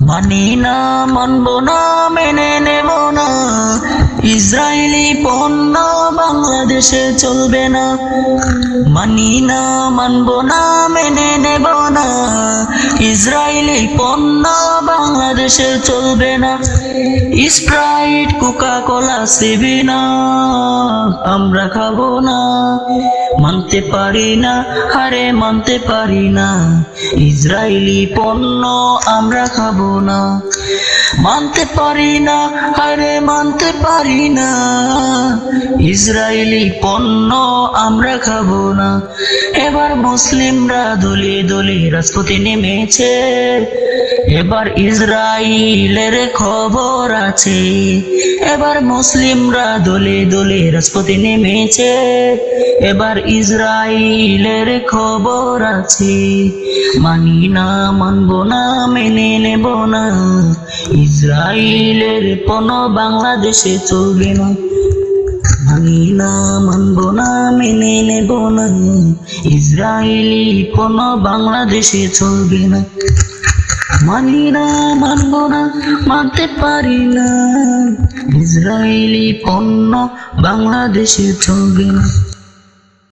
মানি না, মানব না, মেনে নেব না। ইসরায়েলি পণ্য বাংলাদেশে চলবে না। মানি না, মানব না, মেনে নেব না। ইসরায়েলি পণ্য বাংলাদেশে চলবে না। স্প্রাইট কোকা কোলা সেবি না আমরা খাব না। মানতে পারি না আরে মানতে পারি না। ইসরায়েলি পণ্য আমরা খাব না। মানতে পারি না, আরে মানতে পারি না। ইসরায়েলি পণ্য আমরা খাব না। এবার মুসলিমরা দলে দলে রাজপথে নেমেছে। এবার ইসরায়েলের খবর আছে। এবার মুসলিমরা দলে দলে রাজপথে নেমেছে। এবার ইসরায়েলের খবর আছে। মানি না, মানব না, মেনে নেব না। ইসরায়েলের পণ বাংলাদেশে চলবে না। মানি না মানব না, মেনে নেব না। ইসরায়েলি পণ বাংলাদেশে চলবে না। মানি না, মানব না, মানতে পারি না। ইসরায়েলি পণ্য বাংলাদেশে চলবে না।